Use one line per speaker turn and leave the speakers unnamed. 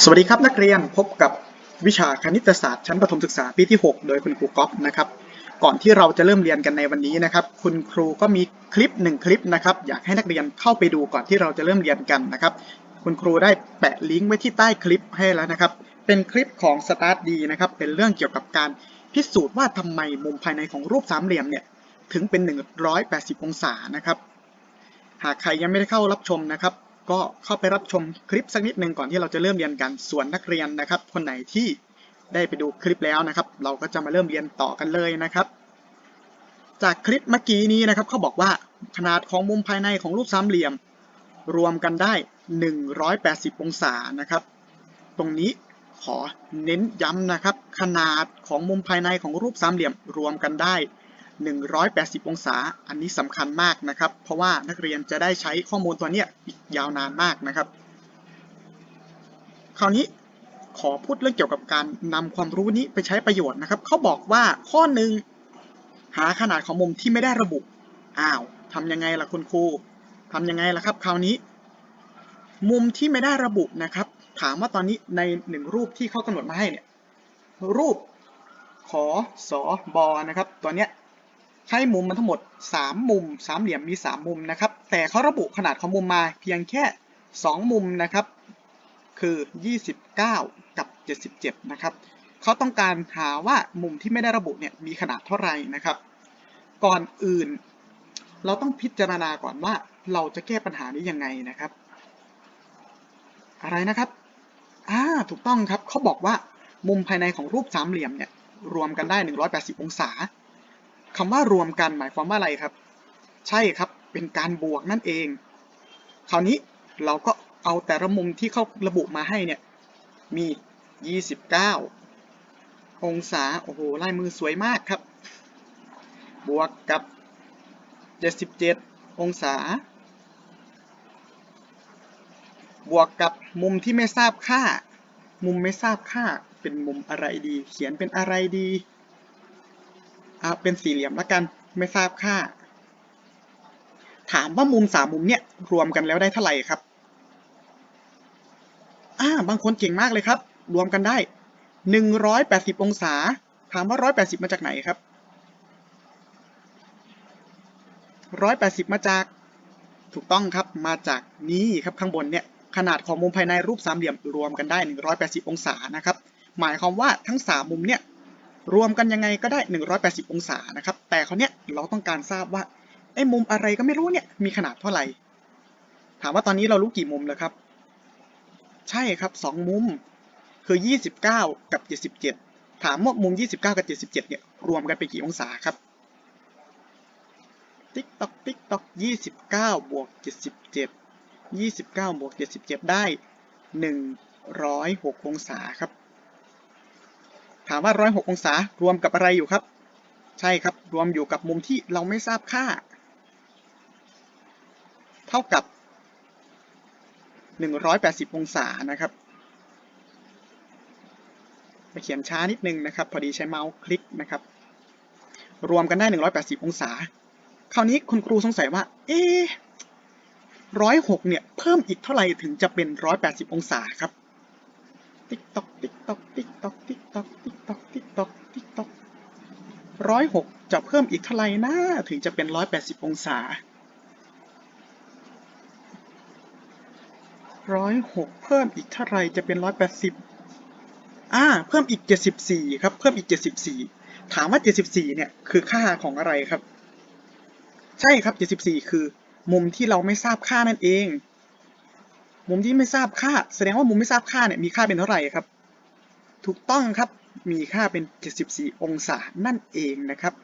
สวัสดีครับนักเรียนพบกับวิชาคณิตศาสตร์ชั้นประถมศึกษาปีที่ 6 โดยคุณครูก๊อฟนะครับก่อนที่เราจะเริ่มเรียนกันในวันนี้นะครับ คุณครูก็มีคลิปหนึ่งคลิปนะครับ อยากให้นักเรียนเข้าไปดูก่อนที่เราจะเริ่มเรียนกันนะครับ คุณครูได้แปะลิงก์ไว้ที่ใต้คลิปให้แล้วนะครับ เป็นคลิปของ Start D นะครับเป็นเรื่องเกี่ยวกับการพิสูจน์ว่าทำไมมุมภายในของรูปสามเหลี่ยมเนี่ยถึงเป็น 180 องศานะครับ หากใครยังไม่ได้เข้ารับชมนะครับ ก็เข้าไปรับชมคลิปสักนิดหนึ่งก่อนที่เราจะเริ่มเรียนกันส่วนนักเรียนนะครับ คนไหนที่ได้ไปดูคลิปแล้วนะครับ เราก็จะมาเริ่มเรียนต่อกันเลยนะครับ จากคลิปเมื่อกี้นี้นะครับเขาบอกว่าขนาดของมุมภายในของรูปสามเหลี่ยม รวมกันได้ 180 องศานะครับ ตรงนี้ขอเน้นย้ำนะครับ ขนาดของมุมภายในของรูปสามเหลี่ยม รวมกันได้ 180 องศา อันนี้สำคัญมากนะครับ เพราะว่านักเรียนจะได้ใช้ข้อมูลตัวนี้อีกยาวนานมากนะครับ คราวนี้ขอพูดเรื่องเกี่ยวกับการนำความรู้นี้ไปใช้ประโยชน์นะครับ เขาบอกว่าข้อหนึ่งหาขนาดของมุมที่ไม่ได้ระบุ อ้าวทำยังไงล่ะคุณครูทำยังไงล่ะครับ คราวนี้ มุมที่ไม่ได้ระบุนะครับ ถามว่าตอนนี้ในหนึ่งรูปที่เขากำหนดมาให้เนี่ยรูปขอสอบอนะครับ ตัวเนี้ย ให้มุมมันทั้งหมด 3 มุมสามเหลี่ยมมี 3 มุมนะครับ แต่เขาระบุขนาดของมุมมาเพียงแค่ 2 มุมนะครับ คือ 29 กับ 77 นะครับเขาต้องการหาว่ามุมที่ไม่ได้ระบุเนี่ยมีขนาดเท่าไหร่นะครับ ก่อนอื่น เราต้องพิจารณาก่อนว่าเราจะแก้ปัญหานี้ยังไงนะครับ อะไรนะครับอ่าถูกต้องครับเขาบอกว่ามุมภายในของรูปสามเหลี่ยมเนี่ยรวมกันได้ 180 องศา คำว่ารวมกันหมายความว่าอะไรครับ ใช่ครับเป็นการบวกนั่นเอง คราวนี้เราก็เอาแต่ละมุมที่เขาระบุมาให้เนี่ยมี 29 องศาโอ้โหลายมือสวยมากครับ บวกกับ 77 องศา บวกกับมุมที่ไม่ทราบค่า มุมไม่ทราบค่าเป็นมุมอะไรดี เขียนเป็นอะไรดี อ่าเป็นสี่เหลี่ยมละกันไม่ทราบค่า ถามว่ามุมสามมุมเนี่ยรวมกันแล้วได้เท่าไหร่ครับอ่าบางคนเก่งมากเลยครับ รวมกันได้180องศา ถามว่า180มาจากไหนครับ180มาจากถูกต้องครับมาจากนี้ครับข้างบนเนี่ยขนาดของมุมภายในรูปสามเหลี่ยมรวมกันได้ 180 องศานะครับ หมายความว่าทั้ง 3 มุมเนี่ย รวมกันยังไงก็ได้ 180 องศานะครับ แต่เขาวเนี้ยเราต้องการทราบว่าไอ้มุมอะไรก็ไม่รู้เนี่ยมีขนาดเท่าไหร่ ถามว่าตอนนี้เรารู้กี่มุมแล้วครับ ใช่ครับ 2 มุมคือ 29 กับ 77 ถามว่ามุม 29 กับ 77 เนี่ยรวมกันเป็นกี่องศาครับ ติ๊กตอกติ๊กตอก29 บวก 77 29 บวก 77 ได้ 106 องศาครับามว่า 106 องศารวมกับอะไรอยู่ครับ ใช่ครับ รวมอยู่กับมุมที่เราไม่ทราบค่า เท่ากับ 180 องศานะครับไปเขียนช้านิดนึงนะครับ พอดีใช้เมาส์คลิกนะครับ รวมกันได้ 180 องศา คราวนี้คุณครูสงสัยว่า เอ๊ร้อยหกเนี่ย เพิ่มอีกเท่าไหร่ถึงจะเป็น 180 องศาครับ ติ๊กตอกติ๊กตอกติ๊กตอกติ๊กตอกติ๊กตอกติ๊กตอกติ๊กตอกร้อยหกจะเพิ่มอีกเท่าไหร่นะถึงจะเป็น180องศาร้อยหกเพิ่มอีกเท่าไหร่จะเป็น180อ่า เพิ่มอีก74ครับ เพิ่มอีก74ถามว่า74เนี่ยคือค่าของอะไรครับ ใช่ครับ74คือ มุมที่เราไม่ทราบค่านั่นเอง มุมที่ไม่ทราบค่า แสดงว่ามุมไม่ทราบค่าเนี่ยมีค่าเป็นเท่าไหร่ครับ ถูกต้องครับมีค่าเป็น 74 องศานั่นเองนะครับ